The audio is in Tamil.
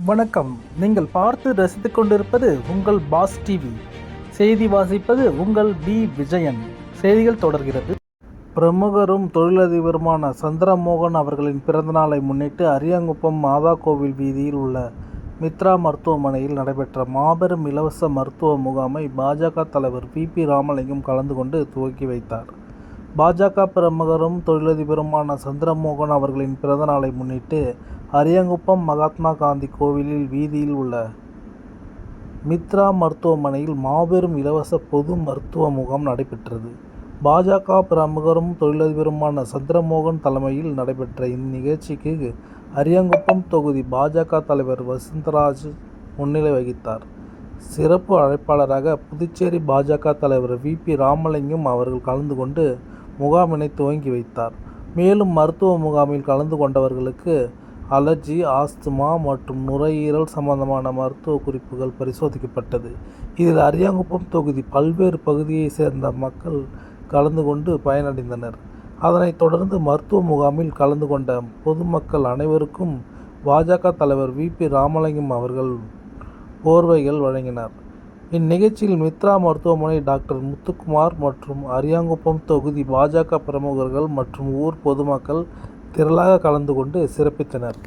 வணக்கம். நீங்கள் பார்த்து ரசித்துக் கொண்டிருப்பது உங்கள் பாஸ் டிவி. செய்தி வாசிப்பது உங்கள் பி. விஜயன். செய்திகள் தொடர்கிறது. பிரமுகரும் தொழிலதிபருமான சந்திரமோகன் அவர்களின் பிறந்தநாளை முன்னிட்டு அரியாங்குப்பம் மாதா கோவில் வீதியில் உள்ள மித்ரா மருத்துவமனையில் நடைபெற்ற மாபெரும் இலவச மருத்துவ முகாமை பாஜக தலைவர் பி. பி. ராமலிங்கம் கலந்து கொண்டு துவக்கி வைத்தார். பாஜக பிரமுகரும் தொழிலதிபருமான சந்திரமோகன் அவர்களின் பிறந்தநாளை முன்னிட்டு அரியங்குப்பம் மகாத்மா காந்தி கோவிலில் வீதியில் உள்ள மித்ரா மருத்துவமனையில் மாபெரும் இலவச பொது மருத்துவ முகாம் நடைபெற்றது. பாஜக பிரமுகரும் தொழிலதிபருமான சந்திரமோகன் தலைமையில் நடைபெற்ற இந்நிகழ்ச்சிக்கு அரியங்குப்பம் தொகுதி பாஜக தலைவர் வசந்தராஜ் முன்னிலை வகித்தார். சிறப்பு அழைப்பாளராக புதுச்சேரி பாஜக தலைவர் வி. பி. ராமலிங்கம் அவர்கள் கலந்து கொண்டு முகாமினை துவங்கி வைத்தார். மேலும் மருத்துவ முகாமில் கலந்து கொண்டவர்களுக்கு அலர்ஜி ஆஸ்துமா மற்றும் நுரையீரல் சம்பந்தமான மருத்துவ குறிப்புகள் பரிசோதிக்கப்பட்டது. இதில் அரியாங்குப்பம் தொகுதி பல்வேறு பகுதியைச் சேர்ந்த மக்கள் கலந்து கொண்டு பயனடைந்தனர். அதனைத் தொடர்ந்து மருத்துவ முகாமில் கலந்து கொண்ட பொதுமக்கள் அனைவருக்கும் பாஜக தலைவர் வி. பி. ராமலிங்கம் அவர்கள் போர்வைகள் வழங்கினார். இந்நிகழ்ச்சியில் மித்ரா மருத்துவமனை டாக்டர் முத்துக்குமார் மற்றும் அரியாங்குப்பம் தொகுதி பாஜக பிரமுகர்கள் மற்றும் ஊர் பொதுமக்கள் திரளாக கலந்து கொண்டு சிறப்பித்தனர்.